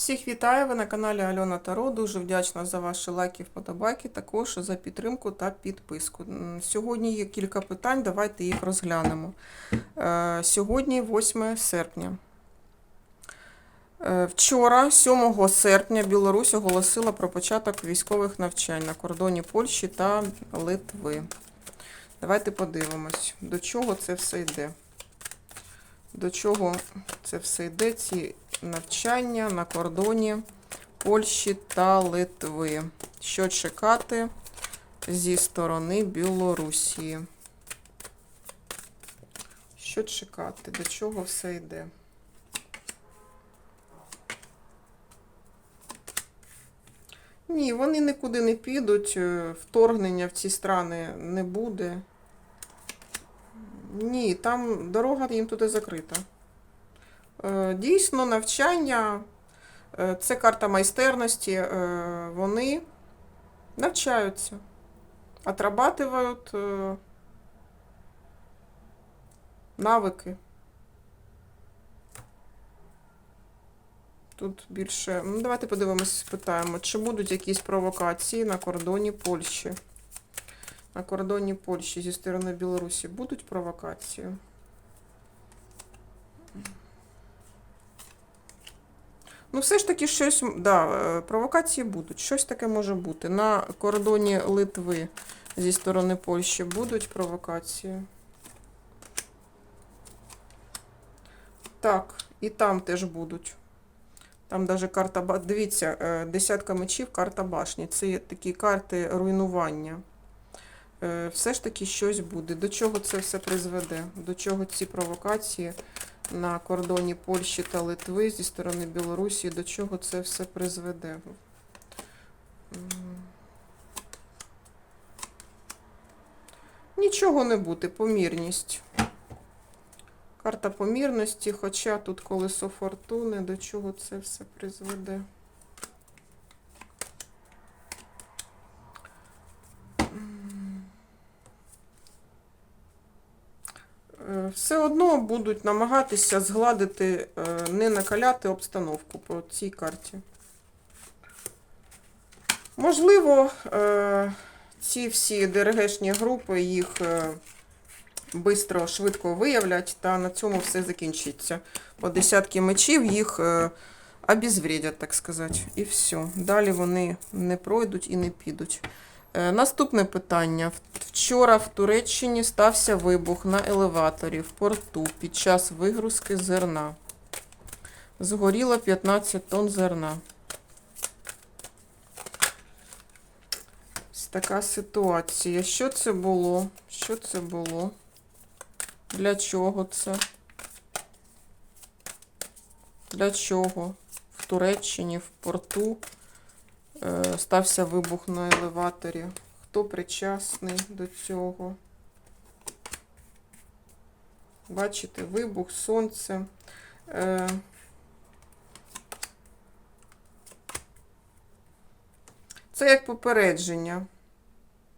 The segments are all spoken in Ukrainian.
Всіх вітаю! Ви на каналі Альона Таро. Дуже вдячна за ваші лайки, вподобайки, також за підтримку та підписку. Сьогодні є кілька питань, давайте їх розглянемо. Е, Сьогодні 8 серпня. Е, Вчора, 7 серпня, Білорусь оголосила про початок військових навчань на кордоні Польщі та Литви. Давайте подивимось, до чого це все йде. До чого це все йде, ці навчання на кордоні Польщі та Литви. Що чекати зі сторони Білорусі? Що чекати? До чого все йде? Ні, вони нікуди не підуть, е, вторгнення в ці страни не буде. Ні, там дорога їм туди закрита. Е, Дійсно, навчання е, це карта майстерності. е, Вони навчаються, отрабатывають е, навики. Тут більше. Ну, давайте подивимось, спитаємо, чи будуть якісь провокації на кордоні Польщі. На кордоні Польщі зі сторони Білорусі будуть провокації? Ну, все ж таки щось, да, е, провокації будуть. Щось таке може бути. На кордоні Литви зі сторони Польщі будуть провокації. Так, і там теж будуть. Там даже карта, дивіться, е, десятка мечів, карта башні. Це такі карти руйнування. Е, Все ж таки щось буде. До чого це все призведе? До чого ці провокації на кордоні Польщі та Литви зі сторони Білорусі, до чого це все призведе? Нічого не буде, помірність. Карта помірності, хоча тут колесо фортуни, до чого це все призведе. Все одно будуть намагатися згладити, е, не накаляти обстановку по цій карті. Можливо, е, ці всі ДРГшні групи їх е, бистро, швидко виявлять, та на цьому все закінчиться. По десятки мечів їх е, обезвредять, так сказати. І все. Далі вони не пройдуть і не підуть. Е, Наступне питання. Вчора в Туреччині стався вибух на елеваторі в порту під час вигрузки зерна. Згоріло 15 тонн зерна. Ось така ситуація. Що це було? Що це було? Для чого це? Для чого? В Туреччині, в порту стався вибух на елеваторі. Хто причасний до цього? Бачите, вибух, сонце. Е, Це як попередження.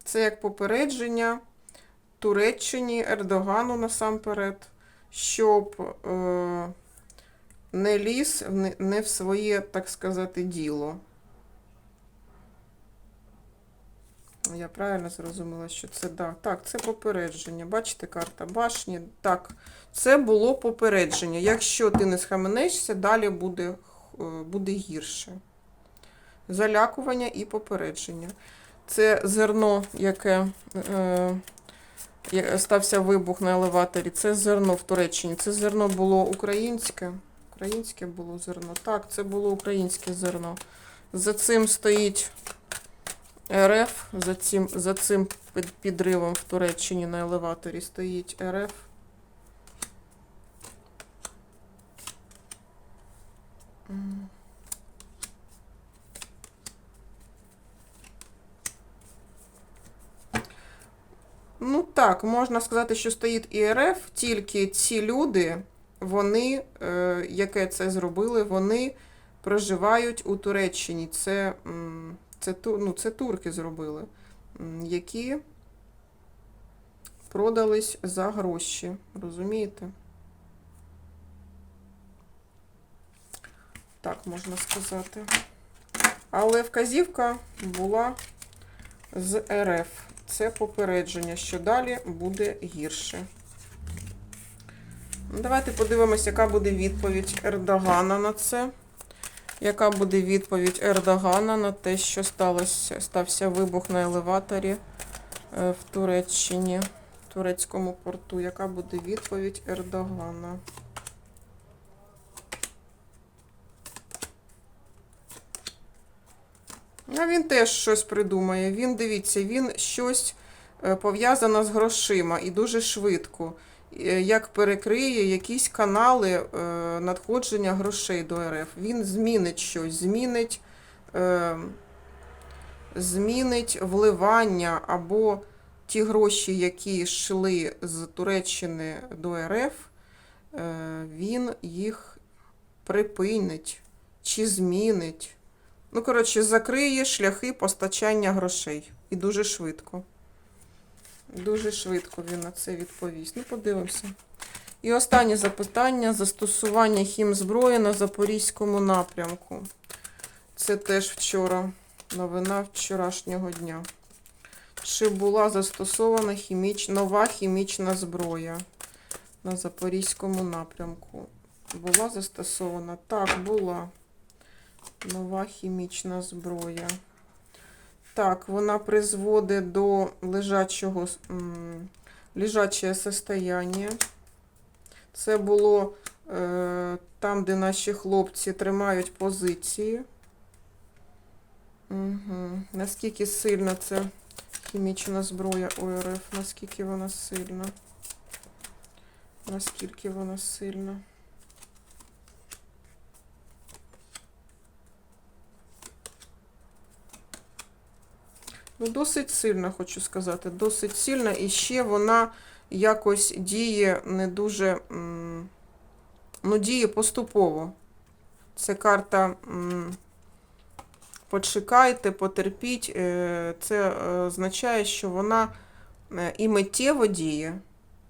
Це як попередження Туреччині, Ердогану насамперед, щоб е, не ліз не в своє, так сказати, діло. Я правильно зрозуміла, що це да. Так, це попередження. Бачите, карта башні. Так, це було попередження. Якщо ти не схаменешся, далі буде, е, буде гірше. Залякування і попередження. Це зерно, яке е, стався вибух на елеваторі. Це зерно в Туреччині. Це зерно було українське. Українське було зерно. Так, це було українське зерно. За цим стоїть РФ. За цим, за цим підривом в Туреччині на елеваторі стоїть РФ. Ну так, можна сказати, що стоїть і РФ, тільки ці люди, вони, е, яке це зробили, вони проживають у Туреччині. Це, це, ну, це турки зробили, які продались за гроші. Розумієте? так можна сказати. Але вказівка була з РФ. Це попередження, що далі буде гірше. Давайте подивимося, яка буде відповідь Ердогана на це. Яка буде відповідь Ердогана на те, що сталося, стався вибух на елеваторі е, в Туреччині, в турецькому порту? Яка буде відповідь Ердогана? А він теж щось придумає. Він, дивіться, він щось е, пов'язане з грошима і дуже швидко. Е, Як перекриє якісь канали е, надходження грошей до РФ. Він змінить щось, змінить, е, змінить вливання або ті гроші, які йшли з Туреччини до РФ, він їх припинить чи змінить. Ну, коротше, закриє шляхи постачання грошей. І дуже швидко. Дуже швидко він на це відповість. Ну, подивимося. І останнє запитання: застосування хімзброї на Запорізькому напрямку. Це теж вчора. Новина вчорашнього дня. Чи була застосована хіміч... нова хімічна зброя на Запорізькому напрямку? Була застосована? Так, була. Нова хімічна зброя. Так, вона призводить до лежачого, м, лежаче состояння. Це було е, там, де наші хлопці тримають позиції. Угу. Наскільки сильна це хімічна зброя ОРФ? Наскільки вона сильна? Наскільки вона сильна? Ну, досить сильна, хочу сказати. Досить сильна. І ще вона якось діє не дуже. Ну, діє поступово. Це карта. Почекайте, потерпіть. Е, Це е, означає, що вона е, і миттєво діє,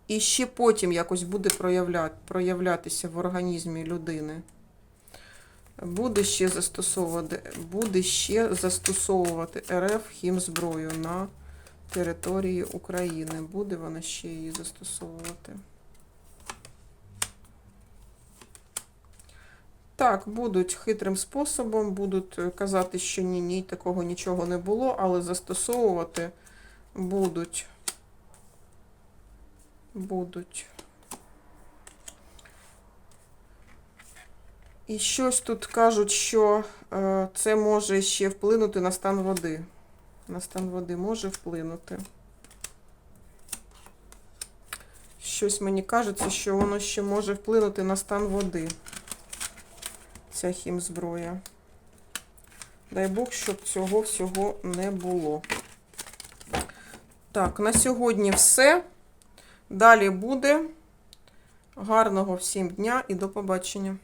і ще потім якось буде проявлятися в організмі людини. Буде ще застосовувати, буде ще застосовувати РФ хімзброю на території України. Буде вона ще її застосовувати. Так, будуть хитрим способом, будуть казати, що ні, ні, такого нічого не було, але застосовувати будуть. Будуть. І щось тут кажуть, що е, це може ще вплинути на стан води. На стан води може вплинути. Щось мені кажеться, що воно ще може вплинути на стан води. Ця хімзброя. Дай Бог, щоб цього всього не було. Так, на сьогодні все. Далі буде. Гарного всім дня і до побачення.